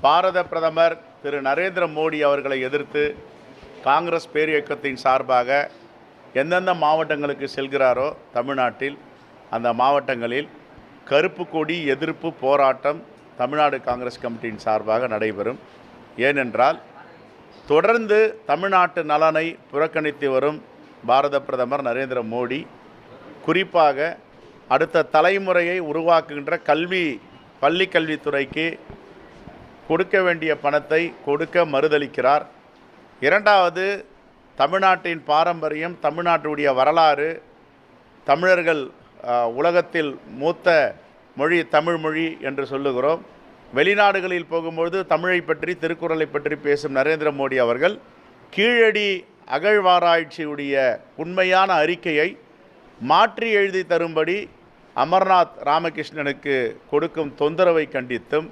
பாரத பிரதமர் திரு நரேந்திர மோடி அவர்களை எதிர்த்து காங்கிரஸ் பேரியக்கத்தின் சார்பாக எந்தெந்த மாவட்டங்களுக்கு செல்கிறாரோ தமிழ்நாட்டில் அந்த மாவட்டங்களில் கருப்பு கொடி எதிர்ப்பு போராட்டம் தமிழ்நாடு காங்கிரஸ் கமிட்டியின் சார்பாக நடைபெறும். ஏனென்றால் தொடர்ந்து தமிழ்நாட்டு நலனை புறக்கணித்து வரும் பாரத பிரதமர் நரேந்திர மோடி குறிப்பாக அடுத்த தலைமுறையை உருவாக்குகின்ற கல்வி பள்ளி கல்வித்துறைக்கு கொடுக்க வேண்டிய பணத்தை கொடுக்க மறுதளிக்கிறார். இரண்டாவது தமிழ்நாட்டின் பாரம்பரியம் தமிழ்நாட்டுடைய வரலாறு தமிழர்கள் உலகத்தில் மூத்த மொழி தமிழ் மொழி என்று சொல்லுகிறோம். வெளிநாடுகளில் போகும்பொழுது தமிழை பற்றி திருக்குறளை பற்றி பேசும் நரேந்திர மோடி அவர்கள் கீழடி அகழ்வாராய்ச்சியுடைய உண்மையான அறிக்கையை மாற்றி எழுதி தரும்படி அமர்நாத் ராமகிருஷ்ணனுக்கு கொடுக்கும் தொந்தரவை கண்டித்தும்